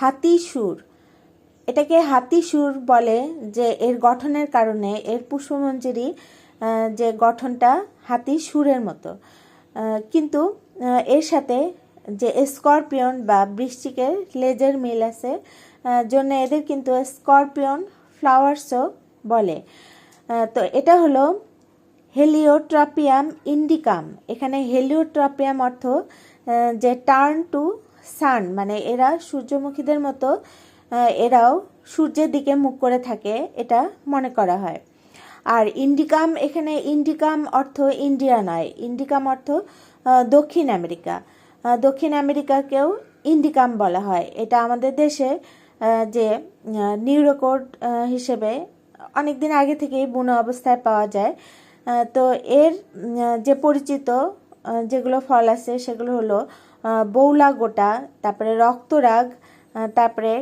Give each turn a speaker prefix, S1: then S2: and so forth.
S1: হাতি সুর। এটাকে হাতি সুর বলে যে এর গঠনের কারণে এর পুষ্পমঞ্জরি যে গঠনটা হাতি সুরের মতো। কিন্তু এর সাথে যে স্করপিয়ন বা বৃশ্চিকের লেজের মিল আছে জন্য এদের কিন্তু স্করপিয়ন ফ্লাওয়ার্সও বলে। তো এটা হলো হেলিওট্রপিয়াম ইন্ডিকাম। এখানে হেলিওট্রপিয়াম অর্থ যে টার্ন টু সান মানে এরা সূর্যমুখীদের মতো এরাও সূর্যের দিকে মুখ করে থাকে, এটা মনে করা হয়। আর ইন্ডিকাম, এখানে ইন্ডিকাম অর্থ ইন্ডিয়া নয়, ইন্ডিকাম অর্থ দক্ষিণ আমেরিকা। দক্ষিণ আমেরিকাকেও ইন্ডিকাম বলা হয়। এটা আমাদের দেশে যে নিউরোকোড হিসেবে অনেক দিন আগে থেকেই বুনো অবস্থায় পাওয়া যায়। তো এর যে পরিচিত যেগুলো ফল আছে সেগুলো হলো বৌলা গোটা তারপরে রক্তরাগ তারপরে